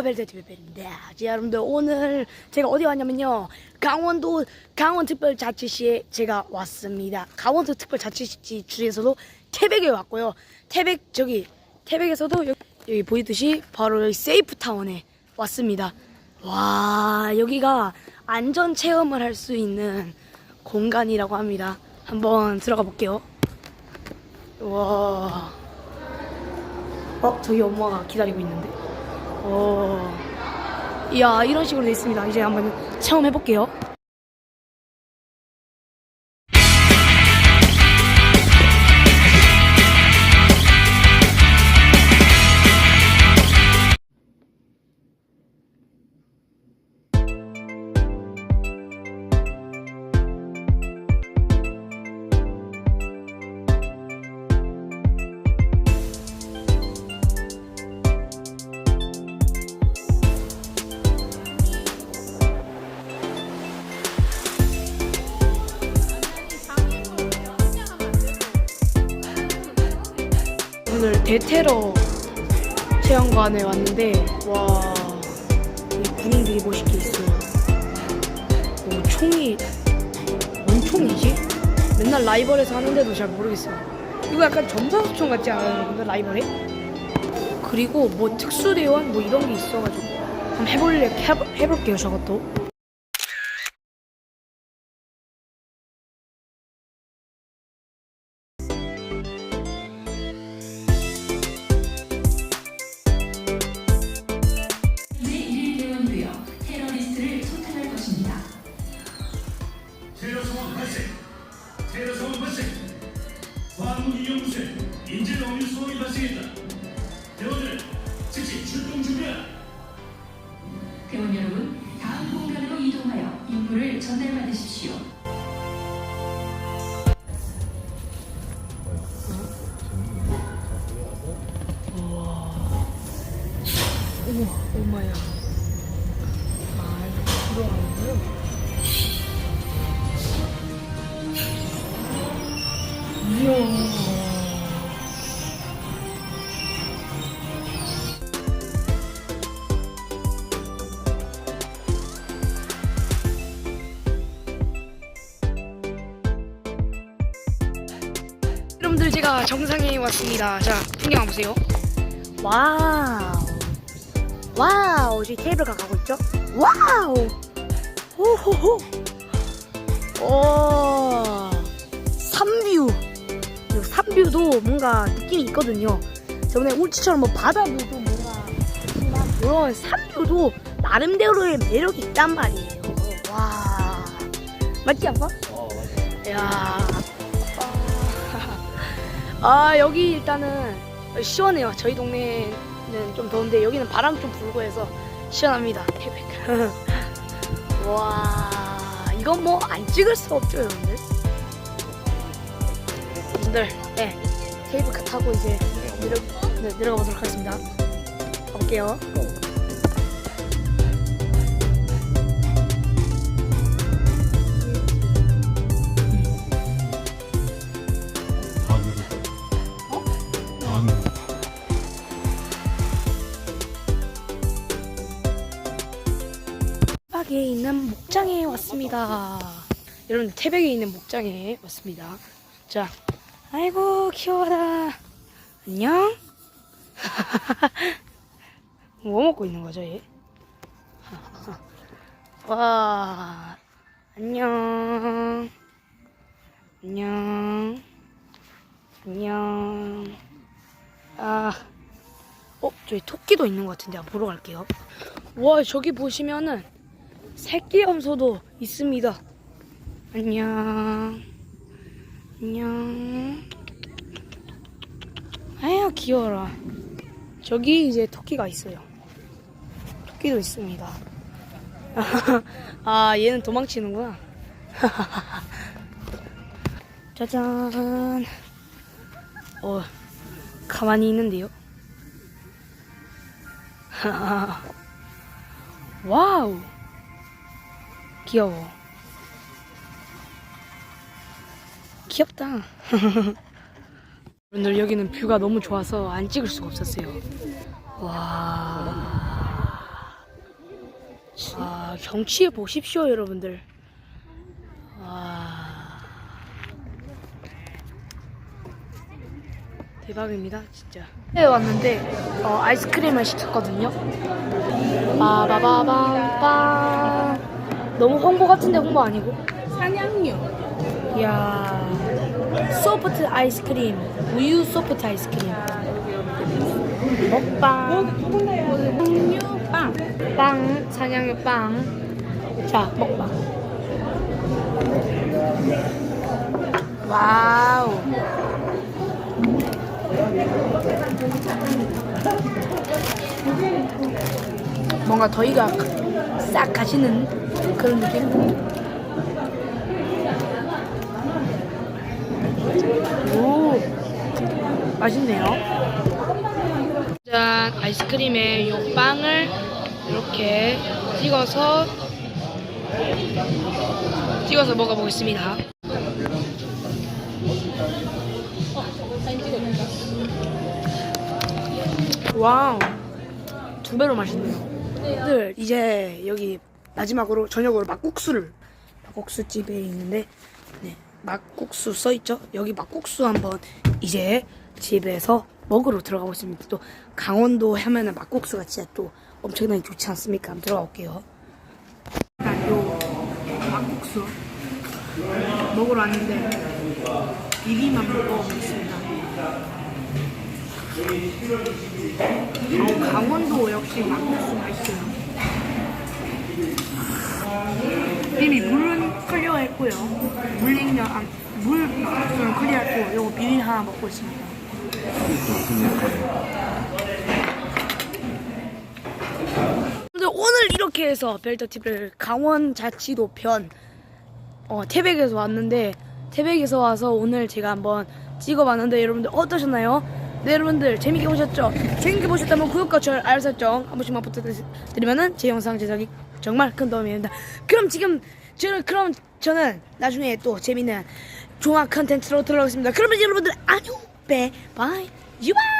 안녕하세요 벨트TV입니다. 자 여러분들 오늘 제가 어디 왔냐면요. 강원도 강원특별자치시에 제가 왔습니다. 강원도 특별자치시 중에서도 태백에 왔고요. 태백 저기 태백에서도 여기, 여기 보이듯이 바로 여기 세이프타운에 왔습니다. 와 여기가 안전 체험을 할 수 있는 공간이라고 합니다. 한번 들어가 볼게요. 와. 어, 저기 엄마가 기다리고 있는데. 어, 이야, 이런 식으로 돼 있습니다. 이제 한번 체험해 볼게요. 대테러 체험관에 왔는데, 와, 이 군인들이 멋있게 있어요. 오, 총이, 뭔 총이지? 맨날 라이벌에서 하는데도 잘 모르겠어요. 이거 약간 점사수총 같지 않아요, 여러분들? 라이벌에? 그리고 뭐 특수대원 뭐 이런 게 있어가지고 한번 해볼래 해볼, 해볼게요 저것도 발생했다. 대원들 즉시 출동 준비하라. 대원 여러분, 다음 공간으로 이동하여 임무를 전달받으십시오. 여러분들 제가 정상에 왔습니다. 자 풍경 보세요. 와우. 와우. 저희 테이블가 가고 있죠? 와우. 호호호. 오. 산뷰. 이 산뷰도 뭔가 느낌이 있거든요. 저번에 울치처럼 뭐 바다뷰도 뭔가 있지만 이런 산뷰도 나름대로의 매력이 있단 말이에요. 와 맞지 않아? 어 맞아 야 아 여기 일단은 시원해요. 저희 동네는 좀 더운데 여기는 바람 좀 불고 해서 시원합니다. 태백. 와 이건 뭐 안 찍을 수 없죠, 여러분들. 여러분들, 네 케이블카 타고 이제 내려 네, 내려가 보도록 하겠습니다. 가볼게요. 태백에 있는 목장에 왔습니다. 여러분 태백에 있는 목장에 왔습니다. 자, 아이고 귀여워라. 안녕. 뭐 먹고 있는 거죠, 얘? 와, 안녕. 안녕. 안녕. 아, 어, 저기 토끼도 있는 것 같은데 보러 갈게요. 와, 저기 보시면은 새끼 염소도 있습니다. 안녕. 안녕. 아유, 귀여워라. 저기 이제 토끼가 있어요. 토끼도 있습니다. 아, 얘는 도망치는구나. 짜잔. 어, 가만히 있는데요. 와우. 귀여워. 귀엽다. 여러분들 여기는 뷰가 너무 좋아서 안 찍을 수가 없었어요. 와. 아 경치 보십시오 여러분들. 와 대박입니다 진짜. 에 왔는데 어, 아이스크림을 시켰거든요. 빠바바밤빠 너무 홍보 같은데 홍보 아니고? 사냥류. 이야. 소프트 아이스크림. 우유 소프트 아이스크림. 먹방. 사냥류 빵. 빵 사냥의 빵자 먹방. 와우. 뭔가 더위가 싹 가시는 그런 느낌? 오 맛있네요. 짠 아이스크림에 요 빵을 이렇게 찍어서 찍어서 먹어보겠습니다. 와우 두 배로 맛있네요. 들 이제 여기 마지막으로 저녁으로 막국수를 막국수 집에 있는데 네, 막국수 써 있죠? 여기 막국수 한번 이제 집에서 먹으러 들어가 보겠습니다. 또 강원도 하면은 막국수가 진짜 또 엄청나게 좋지 않습니까? 한번 들어가 볼게요. 일단 요 막국수 먹으러 왔는데 비빔만 먹어보겠습니다. 어, 강원도 역시 막국수 맛있어요. 이미 물은 클리어했고요. 물냉면, 아, 물 막국수는 클리어했고, 요거 비빔 하나 먹고 있습니다. 근데 오늘 이렇게 해서 벨터팁을 강원 자치도 편 어, 태백에서 왔는데 태백에서 와서 오늘 제가 한번 찍어봤는데 여러분들 어떠셨나요? 네 여러분들 재밌게 보셨죠? 재밌게 보셨다면 구독과 좋아요 알람 설정 한 번씩만 부탁드리면은 제 영상 제작이 정말 큰 도움이 됩니다. 그럼 지금 저는 그럼 저는 나중에 또 재밌는 종합 컨텐츠로 돌아오겠습니다. 그러면 여러분들 안녕 빼 바이 유바